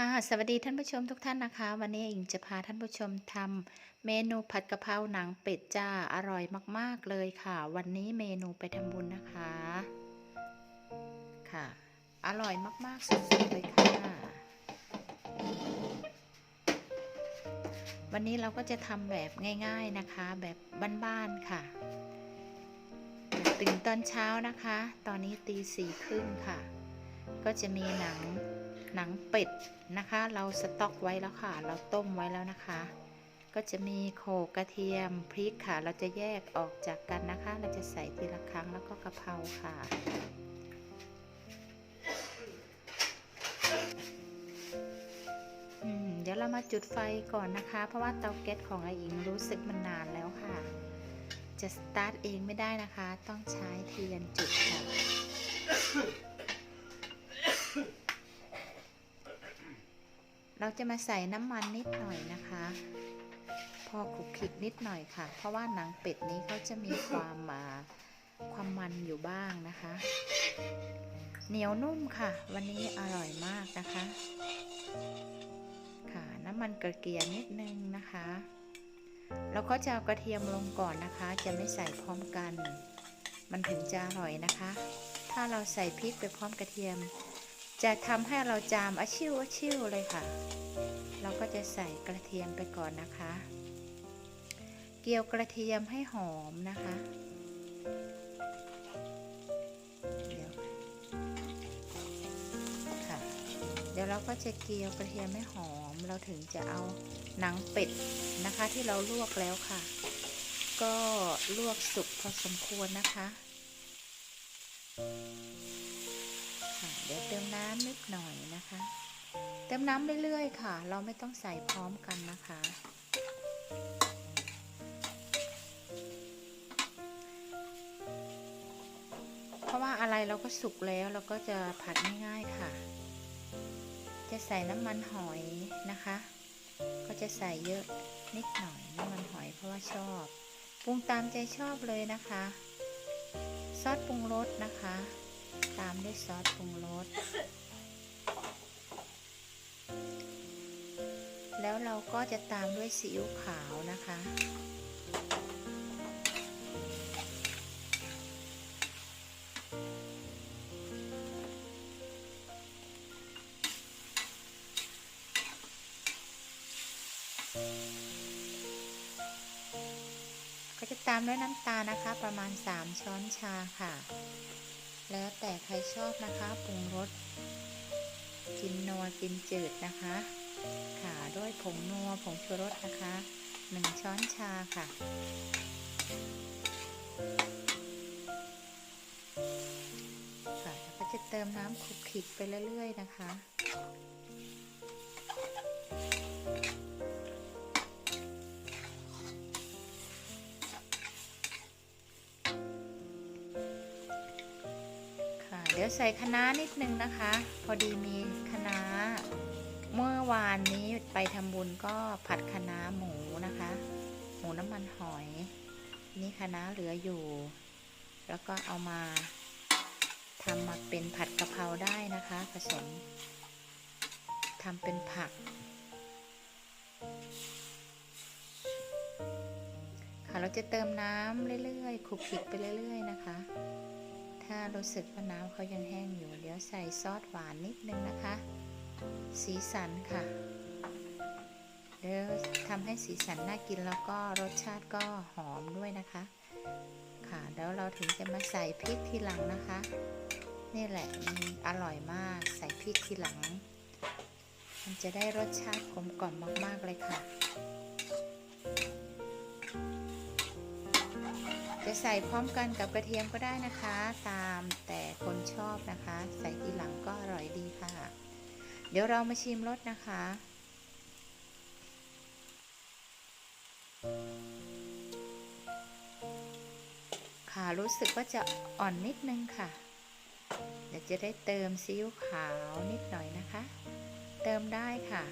ค่ะสวัสดีท่านผู้ชมทุกท่านนะคะ วันนี้อิงจะพาท่านผู้ชมทำเมนูผัดกะเพราหนังเป็ดจ้าอร่อยมากๆเลยค่ะ วันนี้เมนูไปทำบุญนะคะค่ะ อร่อยมากๆสุดๆเลยค่ะ วันนี้เราก็จะทำแบบง่ายๆนะคะ แบบบ้านๆค่ะตื่นตอนเช้านะคะ ตอนนี้ตีสี่ครึ่งค่ะ ก็จะมีหนัง หนังเป็ดนะคะ เราสต็อกไว้แล้วค่ะ เราต้มไว้แล้วนะคะ ก็จะมีโขลกกระเทียมพริกค่ะ เราจะแยกออกจากกันนะคะ เราจะใส่ทีละครั้งแล้วก็กระเพราค่ะเดี๋ยวเรามาจุดไฟก่อนนะคะ เพราะว่าเตาแก๊สของไออิงรู้สึกมันนานแล้วค่ะ จะสตาร์ทเองไม่ได้นะคะ ต้องใช้เทียนจุดค่ะ เราจะมาใส่น้ำมันนิดหน่อยนะคะ พอคลุกคลิกนิดหน่อยค่ะ เพราะว่าหนังเป็ดนี้เขาจะมีความมาความมันอยู่บ้างนะคะ เหนียวนุ่มค่ะ วันนี้อร่อยมากนะคะ ค่ะน้ำมันกระเกียนิดนึงนะคะแล้วก็จะเอากระเทียมลงก่อนนะคะ จะไม่ใส่พร้อมกัน มันถึงจะอร่อยนะคะ ถ้าเราใส่พริกไปพร้อมกระเทียม จะทำให้เราจามอาชิวอาชิวเลยค่ะ เราก็จะใส่กระเทียมไปก่อนนะคะ เกี่ยวกระเทียมให้หอมนะคะเดี๋ยวค่ะเดี๋ยวเราก็จะเกี่ยวกระเทียมให้หอม เราถึงจะเอาหนังเป็ดนะคะ ที่เราลวกแล้วค่ะ ก็ลวกสุกพอสมควรนะคะ ค่ะ เดี๋ยวเติมน้ำนิดหน่อยนะคะ เติมน้ำเรื่อยๆค่ะ เราไม่ต้องใส่พร้อมกันนะคะ เพราะว่าอะไรเราก็สุกแล้วเราก็จะผัดง่ายๆค่ะ จะใส่น้ำมันหอยนะคะ ก็จะใส่เยอะนิดหน่อยน้ำมันหอยเพราะว่าชอบปรุงตามใจชอบเลยนะคะ ซอสปรุงรสนะคะ ตามด้วยซอสปรุงรส แล้วเราก็จะตามด้วยซีอิ๊วขาวนะคะ ก็จะตามด้วยน้ำตาลนะคะ ประมาณ 3 ช้อนชาค่ะ แล้วแต่ใครชอบนะคะปรุงรสกินนัวกินจืดนะคะค่ะด้วยผงนัวผงชูรสนะคะ1ช้อนชาค่ะ ค่ะแล้วก็จะเติมน้ำคลุกคลิกไปเรื่อยๆนะคะ เดี๋ยวใส่คะน้านิดนึงนะคะ พอดีมีคะน้า เมื่อวานนี้ไปทำบุญก็ผัดคะน้าหมูนะคะ หมูน้ำมันหอย นี่คะน้าเหลืออยู่ แล้วก็เอามาทำมาเป็นผัดกะเพราได้นะคะ ผสมทำเป็นผัก ค่ะเราจะเติมน้ำเรื่อยๆคลุกคลิกไปเรื่อย ๆ นะคะ ถ้ารู้สึกว่าน้ำเขายังแห้งอยู่ เดี๋ยวใส่ซอสหวานนิดนึงนะคะ สีสันค่ะ เดี๋ยวทำให้สีสันน่ากินแล้วก็รสชาติก็หอมด้วยนะคะ ค่ะแล้วเราถึงจะมาใส่พริกทีหลังนะคะ นี่แหละมันอร่อยมากใส่พริกทีหลัง มันจะได้รสชาติกลมกล่อมมาก ๆ เลยค่ะ ใส่พร้อมกันกับกระเทียมก็ได้นะคะ ตามแต่คนชอบนะคะ ใส่ทีหลังก็อร่อยดีค่ะ เดี๋ยวเรามาชิมรสนะคะ ค่ะรู้สึกว่าจะอ่อนนิดนึงค่ะ เดี๋ยวจะได้เติมซีอิ๊วขาวนิดหน่อยนะคะ เติมได้ค่ะ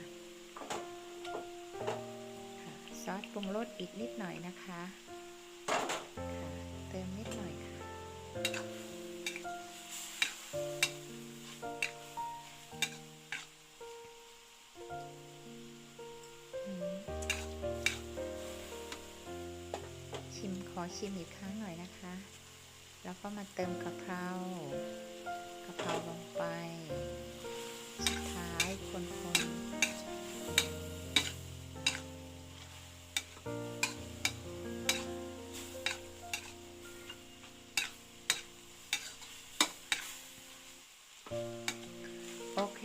ซอสปรุงรสอีกนิดหน่อยนะคะ อชิมอีกครั้งหน่อยนะคะ แล้วก็มาเติมกะเพรากะเพราลงไป สุดท้ายคนๆโอเค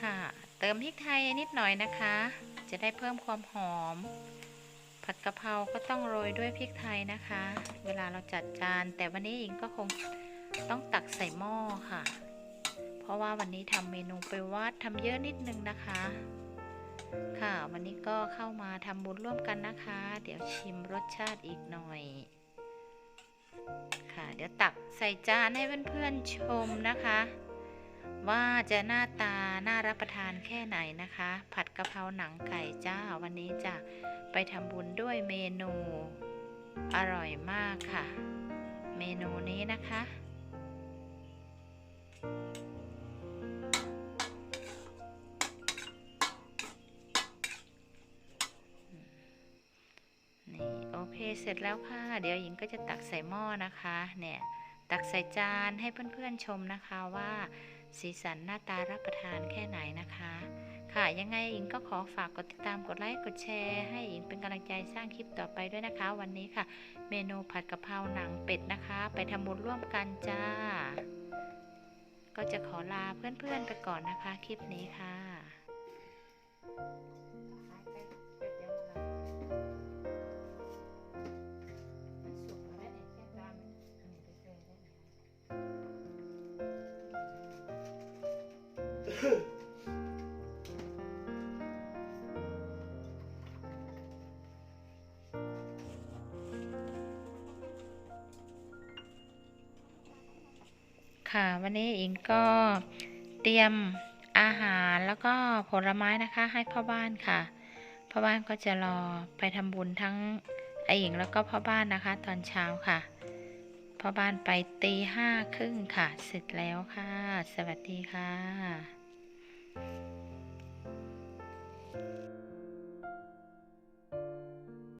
ค่ะ เติมพริกไทยนิดหน่อยนะคะ จะได้เพิ่มความหอม ผัดกะเพราก็ต้องโรยด้วยพริกไทยนะคะ เวลาเราจัดจาน แต่วันนี้อิงก็คงต้องตักใส่หม้อค่ะ เพราะว่าวันนี้ทำเมนูไปวัดทำเยอะนิดนึงนะคะ ค่ะ วันนี้ก็เข้ามาทำบุญร่วมกันนะคะ เดี๋ยวชิมรสชาติอีกหน่อย ค่ะ เดี๋ยวตักใส่จานให้เพื่อนๆชมนะคะ ว่าจะหน้าตาน่ารับประทานแค่ไหนนะคะ ผัดกะเพราหนังไก่จ้า วันนี้จะไปทำบุญด้วยเมนูอร่อยมากค่ะ เมนูนี้นะคะ นี่โอเคเสร็จแล้วค่ะ เดี๋ยวหญิงก็จะตักใส่หม้อนะคะ เนี่ย ตักใส่จานให้เพื่อนๆชมนะคะว่า สีสันหน้าตารับประทานแค่ไหนนะคะ ค่ะยังไงอิงก็ขอฝากกดติดตามกดไลค์กดแชร์ให้อิงเป็นกำลังใจสร้างคลิปต่อไปด้วยนะคะ วันนี้ค่ะ เมนูผัดกะเพราหนังเป็ดนะคะ ไปทำบุญร่วมกันจ้า ก็จะขอลาเพื่อนๆไปก่อนนะคะ คลิปนี้ค่ะ ค่ะวันนี้อิงก็เตรียมอาหารแล้วก็ผลไม้นะคะให้พ่อบ้านค่ะพ่อบ้านก็จะรอไปทำบุญทั้งไอหญิงแล้วก็พ่อบ้านนะคะ ตอนเช้าค่ะพ่อบ้านไปตีห้าครึ่งค่ะเสร็จแล้วค่ะ สวัสดีค่ะ